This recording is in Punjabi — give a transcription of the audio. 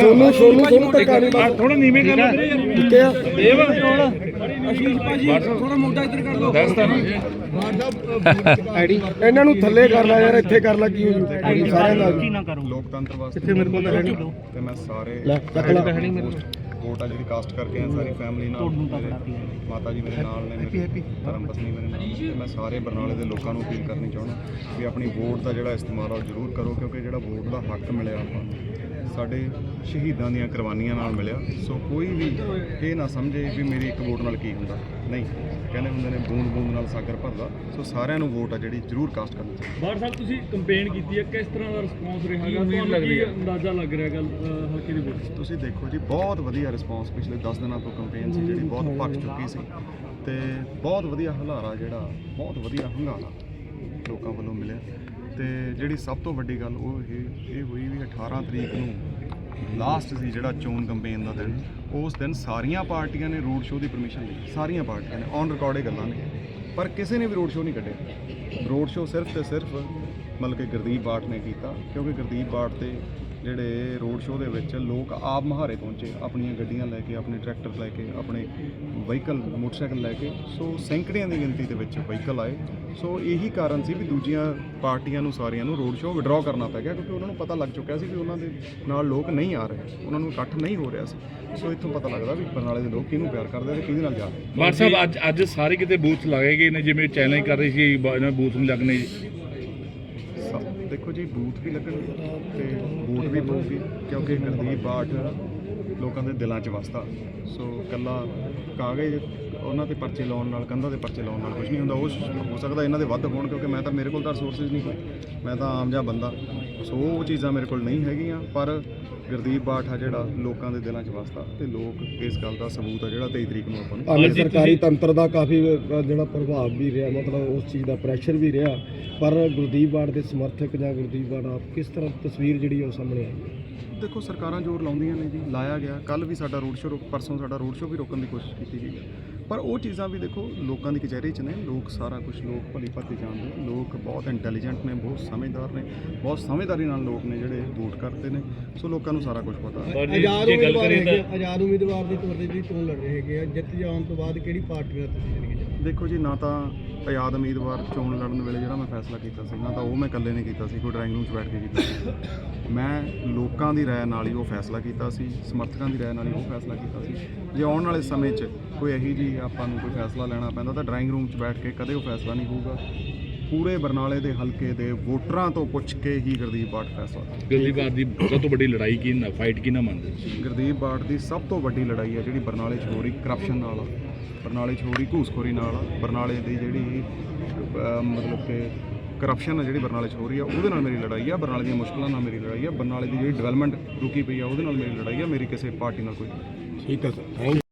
ਸੋਨੂੰ ਸੋਨੂੰ ਸੋਨੂੰ ਧੱਕਾ ਨਹੀਂ ਬਸ ਥੋੜਾ ਨੀਵੇਂ ਕਰ ਲਓ ਯਾਰ। ਕਿੱਥੇ ਆ ਦੇਵ। ਅਸ਼ੀਸ਼ ਭਾਜੀ ਥੋੜਾ ਮੋਟਾ ਇੱਧਰ ਕਰ ਲਓ। ਦੱਸਦਾ ਨਾ ਇਹਨਾਂ ਨੂੰ ਥੱਲੇ ਕਰ ਲੈ ਯਾਰ ਇੱਥੇ ਕਰ ਲੈ ਕੀ ਹੋ ਜੂ। ਸਾਰਿਆਂ ਦਾ ਲੋਕਤੰਤਰ ਵਾਸਤੇ ਕਿੱਥੇ ਮੇਰੇ ਕੋਲ ਤਾਂ ਹੈ ਨਹੀਂ। ਤੇ ਮੈਂ ਸਾਰੇ ਲੈ ਚੱਕ ਲੈ। ਵੋਟ ਆ ਜਿਹੜੀ ਕਾਸਟ ਕਰਕੇ ਆ ਸਾਰੀ ਫੈਮਿਲੀ ਨਾਲ। ਮਾਤਾ ਜੀ ਮੇਰੇ ਨਾਲ ਨੇ ਮੇਰੀ ਧਰਮ ਪਤਨੀ ਮੇਰੇ ਨਾਲ ਤੇ ਮੈਂ ਸਾਰੇ ਬਰਨਾਲੇ ਦੇ ਲੋਕਾਂ ਨੂੰ ਅਪੀਲ ਕਰਨੀ ਚਾਹੁੰਦਾ ਵੀ ਆਪਣੀ ਵੋਟ ਦਾ ਜਿਹੜਾ ਇਸਤੇਮਾਲ ਆ ਜ਼ਰੂਰ ਕਰੋ ਕਿਉਂਕਿ ਜਿਹੜਾ ਵੋਟ ਦਾ ਹੱਕ ਮਿਲਿਆ ਆਪਾਂ ਨੂੰ, ਸਾਡੇ ਸ਼ਹੀਦਾਂ ਦੀਆਂ ਕੁਰਬਾਨੀਆਂ ਨਾਲ ਮਿਲਿਆ। ਸੋ ਕੋਈ ਵੀ ਇਹ ਨਾ ਸਮਝੇ ਵੀ ਮੇਰੀ ਇੱਕ ਵੋਟ ਨਾਲ ਕੀ ਹੁੰਦਾ। ਨਹੀਂ ਕਹਿੰਦੇ ਹੁੰਦੇ ਨੇ ਬੂੰਦ ਬੂੰਦ ਨਾਲ ਸਾਗਰ ਭਰਦਾ। ਸੋ ਸਾਰਿਆਂ ਨੂੰ ਵੋਟ ਆ ਜਿਹੜੀ ਜ਼ਰੂਰ ਕਾਸਟ ਕਰਨੀ ਚਾਹੀਦੀ। ਬਾਰ ਸਾਹਿਬ ਤੁਸੀਂ ਕੰਪੇਨ ਕੀਤੀ ਹੈ। ਕਿਸ ਤਰ੍ਹਾਂ ਦਾ ਰਿਸਪੌਂਸ ਰਿਹਾ? ਹੈਗਾ ਤੁਹਾਨੂੰ ਕੀ ਅੰਦਾਜ਼ਾ ਲੱਗ ਰਿਹਾ ਗੱਲ ਹਲਕੇ ਦੀ ਵੋਟ ਤੁਸੀਂ ਦੇਖੋ ਜੀ ਬਹੁਤ ਵਧੀਆ ਰਿਸਪਾਂਸ ਪਿਛਲੇ 10 ਦਿਨਾਂ ਤੋਂ ਕੰਪੇਨ ਸੀ ਜਿਹੜੀ ਬਹੁਤ ਭੱਜ ਚੁੱਕੀ ਸੀ। ਤੇ ਬਹੁਤ ਵਧੀਆ ਹਲਾਰਾ ਜਿਹੜਾ ਬਹੁਤ ਵਧੀਆ ਹੰਗਾਰਾ ਲੋਕਾਂ ਵੱਲੋਂ ਮਿਲਿਆ। ਤੇ ਜਿਹੜੀ ਸਭ ਤੋਂ ਵੱਡੀ ਗੱਲ ਉਹ ਇਹ ਇਹ ਹੋਈ ਵੀ 18 ਤਰੀਕ ਨੂੰ ਲਾਸਟ ਸੀ ਜਿਹੜਾ ਚੋਣ ਕੰਪੇਨ ਦਾ ਦਿਨ। ਉਸ ਦਿਨ ਸਾਰੀਆਂ ਪਾਰਟੀਆਂ ਨੇ ਰੋਡ ਸ਼ੋਅ ਦੀ ਪਰਮਿਸ਼ਨ ਲਈ, ਸਾਰੀਆਂ ਪਾਰਟੀਆਂ ਨੇ ਔਨ ਰਿਕਾਰਡ ਇਹ ਗੱਲਾਂ ਨੇ। ਪਰ ਕਿਸੇ ਨੇ ਵੀ ਰੋਡ ਸ਼ੋਅ ਨਹੀਂ ਕੱਢਿਆ। ਰੋਡ ਸ਼ੋਅ ਸਿਰਫ ਤੇ ਸਿਰਫ ਮਤਲਬ ਕਿ ਗੁਰਦੀਪ ਬਾਟ ਨੇ ਕੀਤਾ, ਕਿਉਂਕਿ ਗੁਰਦੀਪ ਬਾਟ ਤੇ ਜਿਹੜੇ ਰੋਡ ਸ਼ੋਅ ਦੇ ਵਿੱਚ ਲੋਕ ਆਪ ਮਹਾਰੇ ਪਹੁੰਚੇ, ਆਪਣੀਆਂ ਗੱਡੀਆਂ ਲੈ ਕੇ, ਆਪਣੇ ਟਰੈਕਟਰ ਲੈ ਕੇ, ਆਪਣੇ ਵਹੀਕਲ, ਮੋਟਰਸਾਈਕਲ ਲੈ ਕੇ। ਸੋ ਸੈਂਕੜਿਆਂ ਦੀ ਗਿਣਤੀ ਦੇ ਵਿੱਚ ਵਹੀਕਲ ਆਏ। ਸੋ ਇਹੀ ਕਾਰਨ ਸੀ ਵੀ ਦੂਜੀਆਂ ਪਾਰਟੀਆਂ ਨੂੰ, ਸਾਰੀਆਂ ਨੂੰ ਰੋਡ ਸ਼ੋਅ ਵਿਡਰਾਅ ਕਰਨਾ ਪੈ ਗਿਆ, ਕਿਉਂਕਿ ਉਹਨਾਂ ਨੂੰ ਪਤਾ ਲੱਗ ਚੁੱਕਿਆ ਸੀ ਵੀ ਉਹਨਾਂ ਦੇ ਨਾਲ ਲੋਕ ਨਹੀਂ ਆ ਰਹੇ। ਉਹਨਾਂ ਨੂੰ ਇਕੱਠ ਨਹੀਂ ਹੋ ਰਿਹਾ ਸੀ। ਸੋ ਇੱਥੋਂ ਪਤਾ ਲੱਗਦਾ ਵੀ ਬਰਨਾਲੇ ਦੇ ਲੋਕ ਕਿਹਨੂੰ ਪਿਆਰ ਕਰਦੇ ਤੇ ਕਿਹਦੇ ਨਾਲ ਜਾ ਰਹੇ ਬਾਰ ਸਾਹਿਬ, ਅੱਜ ਅੱਜ ਸਾਰੇ ਕਿਤੇ ਬੂਥ ਲਾਏ ਗਏ ਨੇ, ਜਿਵੇਂ ਚੈਲੰਜ ਕਰ ਰਹੀ ਸੀ ਇਹਨਾਂ ਬੂਥ ਨੂੰ ਲੱਗਣੇ। ਦੇਖੋ ਜੀ ਬੂਥ ਵੀ ਲੱਗਣਗੇ ਤੇ ਵੋਟ ਵੀ ਪਊਗੀ ਕਿਉਂਕਿ ਗੁਰਦੀਪ ਬਾਠ ਲੋਕਾਂ ਦੇ ਦਿਲਾਂ 'ਚ ਵਸਦਾ। ਸੋ ਕੱਲਾ ਕਾਗਜ਼ ਉਹਨਾਂ ਤੇ ਪਰਚੇ ਲਾਉਣ ਨਾਲ ਕੰਧਾਂ ਦੇ ਪਰਚੇ ਲਾਉਣ ਨਾਲ ਕੁਝ ਨਹੀਂ ਹੁੰਦਾ। ਉਹ ਹੋ ਸਕਦਾ ਇਹਨਾਂ ਦੇ ਵੱਧ ਹੋਣ ਕਿਉਂਕਿ ਮੈਂ ਤਾਂ ਮੇਰੇ ਕੋਲ ਤਾਂ ਰਿਸੋਰਸਸ ਨਹੀਂ ਕੋਈ। ਮੈਂ ਤਾਂ ਆਮ ਜਿਹਾ ਬੰਦਾ। ਸੋ ਉਹ ਚੀਜ਼ਾਂ ਮੇਰੇ ਕੋਲ ਨਹੀਂ ਹੈਗੀਆਂ ਪਰ ਗੁਰਦੀਪ ਬਾਠ ਆ ਜਿਹੜਾ ਲੋਕਾਂ ਦੇ ਦਿਲਾਂ 'ਚ ਵਸਦਾ ਤੇ ਲੋਕ ਇਸ ਗੱਲ ਦਾ ਸਬੂਤ ਆ ਜਿਹੜਾ 23 ਤਰੀਕ ਨੂੰ ਆਪਾਂ ਨੂੰ ਅੱਜ ਸਰਕਾਰੀ ਤੰਤਰ ਦਾ ਕਾਫੀ ਜਿਹੜਾ ਪ੍ਰਭਾਵ ਵੀ ਰਿਹਾ ਮਤਲਬ ਉਸ ਚੀਜ਼ ਦਾ ਪ੍ਰੈਸ਼ਰ ਵੀ ਰਿਹਾ ਪਰ ਗੁਰਦੀਪ ਬਾੜ ਦੇ ਸਮਰਥਕ ਜਾਂ ਗੁਰਦੀਪ ਬਾੜ ਆਪ ਕਿਸ ਤਰ੍ਹਾਂ ਤਸਵੀਰ ਜਿਹੜੀ ਆ ਉਹ ਸਾਹਮਣੇ ਆਈ? ਦੇਖੋ ਸਰਕਾਰਾਂ ਜ਼ੋਰ ਲਾਉਂਦੀਆਂ ਨੇ ਜੀ, ਲਾਇਆ ਗਿਆ। ਕੱਲ ਵੀ ਸਾਡਾ ਰੋਡ ਸ਼ੋਅ ਪਰਸੋਂ ਸਾਡਾ ਰੋਡ ਸ਼ੋਅ ਵੀ ਰੋਕਣ ਦੀ ਕੋਸ਼ਿਸ਼ ਕੀਤੀ ਗਈ ਪਰ ਉਹ ਚੀਜ਼ਾਂ ਵੀ ਦੇਖੋ ਲੋਕਾਂ ਦੀ ਕਚਹਿਰੀ 'ਚ ਨੇ। ਲੋਕ ਸਾਰਾ ਕੁਝ ਲੋਕ ਭਲੀ ਭਾਤੀ ਜਾਣਦੇ ਨੇ। ਲੋਕ ਬਹੁਤ ਇੰਟੈਲੀਜੈਂਟ ਨੇ ਬਹੁਤ ਸਮਝਦਾਰ ਨੇ ਬਹੁਤ ਸਮਝਦਾਰੀ ਨਾਲ ਲੋਕ ਨੇ ਜਿਹੜੇ ਵੋਟ ਕਰਦੇ ਨੇ। ਸੋ ਲੋਕਾਂ ਨੂੰ ਸਾਰਾ ਕੁਝ ਪਤਾ। ਹੈ ਆਜ਼ਾਦ ਉਮੀਦਵਾਰ ਕਰੀਏ ਹੈਗੇ ਤਾਂ ਆ, ਆਜ਼ਾਦ ਉਮੀਦਵਾਰ ਦੇ ਤੌਰ ਤੇ ਜਿਹੜੀ ਚੋਣ ਲੜ ਰਹੇ ਹੈਗੇ ਆ? ਜਿੱਤ ਜਾਣ ਤੋਂ ਬਾਅਦ ਕਿਹੜੀ ਪਾਰਟੀ ਨਾਲ ਤੁਸੀਂ ਜਾਣਗੇ ਦੇਖੋ ਜੀ ਨਾ ਤਾਂ ਆਜ਼ਾਦ ਉਮੀਦਵਾਰ ਚੋਣ ਲੜਨ ਵੇਲੇ ਜਿਹੜਾ ਮੈਂ ਫੈਸਲਾ ਕੀਤਾ ਸੀ ਨਾ ਤਾਂ ਉਹ ਮੈਂ ਇਕੱਲੇ ਨੇ ਕੀਤਾ ਸੀ ਕੋਈ ਡਰਾਇੰਗ ਰੂਮ 'ਚ ਬੈਠ ਕੇ ਕੀਤਾ ਸੀ। ਮੈਂ ਲੋਕਾਂ ਦੀ ਰਾਏ ਨਾਲ ਹੀ ਉਹ ਫੈਸਲਾ ਕੀਤਾ ਸੀ ਸਮਰਥਕਾਂ ਦੀ ਰਾਏ ਨਾਲ ਹੀ ਉਹ ਫੈਸਲਾ ਕੀਤਾ ਸੀ। ਜੇ ਆਉਣ ਵਾਲੇ ਸਮੇਂ 'ਚ ਕੋਈ ਇਹੀ ਜੀ ਆਪਾਂ ਨੂੰ ਕੋਈ ਫੈਸਲਾ ਲੈਣਾ ਪੈਂਦਾ ਤਾਂ ਡਰਾਇੰਗ ਰੂਮ 'ਚ ਬੈਠ ਕੇ ਕਦੇ ਉਹ ਫੈਸਲਾ ਨਹੀਂ ਹੋਊਗਾ। ਪੂਰੇ ਬਰਨਾਲੇ ਦੇ ਹਲਕੇ ਦੇ ਵੋਟਰਾਂ ਤੋਂ ਪੁੱਛ ਕੇ ਹੀ ਗੁਰਦੀਪ ਬਾਠ ਫੈਸਲਾ। ਗੁਰਦੀਪ ਬਾਦ ਦੀ ਸਭ ਤੋਂ ਵੱਡੀ ਲੜਾਈ ਕੀ ਨਾ ਫਾਈਟ ਕੀ ਨਾ ਮੰਨਦੇ ਗੁਰਦੀਪ ਬਾਠ ਦੀ ਸਭ ਤੋਂ ਵੱਡੀ ਲੜਾਈ ਹੈ ਜਿਹੜੀ ਬਰਨਾਲੇ 'ਚ ਹੋ ਰਹੀ ਕਰਪਸ਼ਨ ਨਾਲ ਆ। ਬਰਨਾਲੇ 'ਚ ਹੋ ਰਹੀ ਘੂਸਖੋਰੀ ਨਾਲ ਆ। ਬਰਨਾਲੇ ਦੀ ਜਿਹੜੀ ਅਹ, ਮਤਲਬ ਕਿ ਕਰਪਸ਼ਨ ਆ ਜਿਹੜੀ ਬਰਨਾਲੇ 'ਚ ਹੋ ਰਹੀ ਆ ਉਹਦੇ ਨਾਲ ਮੇਰੀ ਲੜਾਈ ਆ। ਬਰਨਾਲੇ ਦੀਆਂ ਮੁਸ਼ਕਲਾਂ ਨਾਲ ਮੇਰੀ ਲੜਾਈ ਆ। ਬਰਨਾਲੇ ਦੀ ਜਿਹੜੀ ਡਿਵੈਲਪਮੈਂਟ ਰੁਕੀ ਪਈ ਆ ਉਹਦੇ ਨਾਲ ਮੇਰੀ ਲੜਾਈ ਆ। ਮੇਰੀ ਕਿਸੇ ਪਾਰਟੀ ਨਾਲ ਕੋਈ। ਠੀਕ ਹੈ ਸਰ ਥੈਂਕ